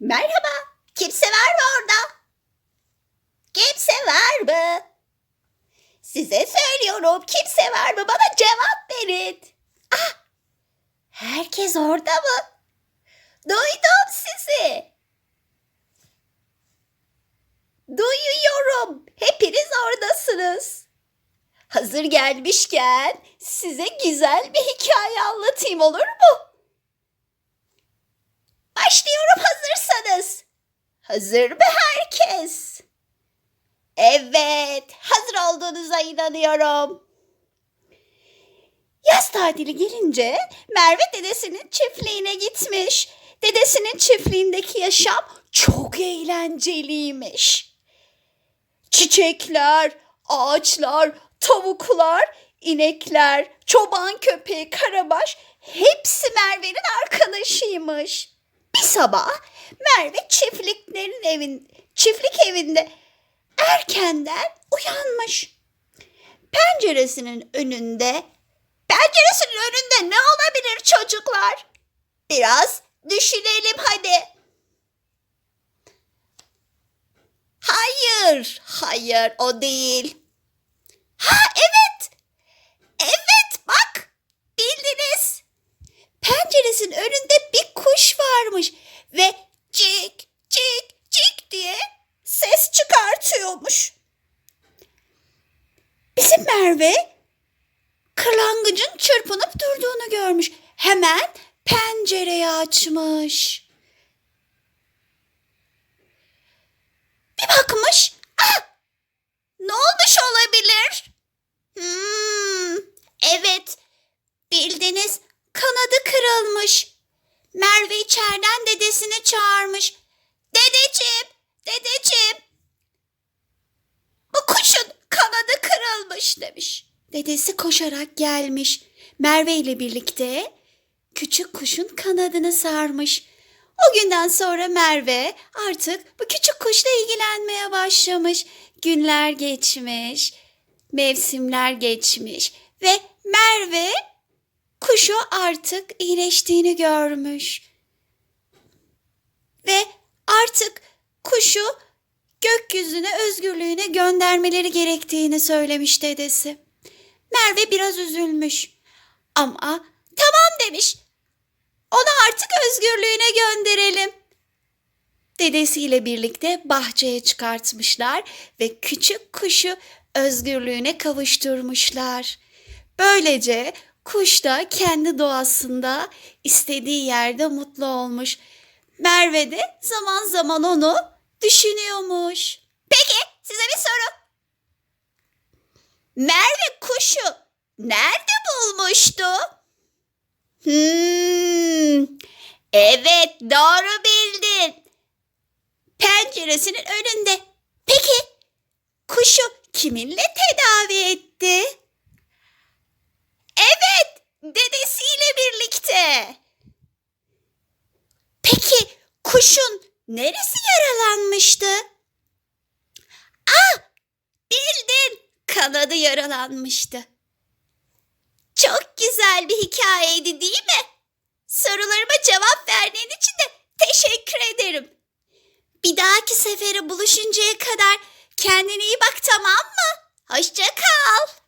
Merhaba. Kimse var mı orada? Kimse var mı? Size söylüyorum. Kimse var mı? Bana cevap verin. Ah! Herkes orada mı? Duydum sizi. Duyuyorum. Hepiniz oradasınız. Hazır gelmişken size güzel bir hikaye anlatayım olur mu? Hazır mı herkes? Evet, hazır olduğunuza inanıyorum. Yaz tatili gelince Merve dedesinin çiftliğine gitmiş. Dedesinin çiftliğindeki yaşam çok eğlenceliymiş. Çiçekler, ağaçlar, tavuklar, inekler, çoban köpeği, karabaş hepsi Merve'nin arkadaşıymış. Bir sabah Merve çiftliklerin evin, çiftlik evinde erkenden uyanmış. Penceresinin önünde, penceresinin önünde ne olabilir çocuklar? Biraz düşünelim hadi. Hayır, hayır o değil. Ha evet, evet bak bildiniz. Penceresinin önünde Bizim Merve kırlangıcın çırpınıp durduğunu görmüş. Hemen pencereyi açmış. Bir bakmış. Ah! Ne olmuş olabilir? Hmm, evet bildiniz kanadı kırılmış. Merve içeriden dedesini çağırmış. Dedeciğim, dedeciğim. Bu kuşun kanadı kırılmış demiş. Dedesi koşarak gelmiş. Merve ile birlikte küçük kuşun kanadını sarmış. O günden sonra Merve artık bu küçük kuşla ilgilenmeye başlamış. Günler geçmiş, mevsimler geçmiş ve Merve kuşu artık iyileştiğini görmüş. Ve artık kuşu gökyüzüne özgürlüğüne göndermeleri gerektiğini söylemiş dedesi. Merve biraz üzülmüş. Ama tamam demiş. Onu artık özgürlüğüne gönderelim. Dedesiyle birlikte bahçeye çıkartmışlar ve küçük kuşu özgürlüğüne kavuşturmuşlar. Böylece kuş da kendi doğasında istediği yerde mutlu olmuş. Merve de zaman zaman onu düşünüyormuş. Peki size bir soru. Merve kuşu nerede bulmuştu? Hmm, evet doğru bildin. Penceresinin önünde. Peki kuşu kiminle tedavi etti? Evet, dedesiyle birlikte. Peki kuşun neresi yaralanmıştı? Ah, bildin. Kanadı yaralanmıştı. Çok güzel bir hikayeydi değil mi? Sorularıma cevap verdiğin için de teşekkür ederim. Bir dahaki sefere buluşuncaya kadar kendine iyi bak tamam mı? Hoşça kal.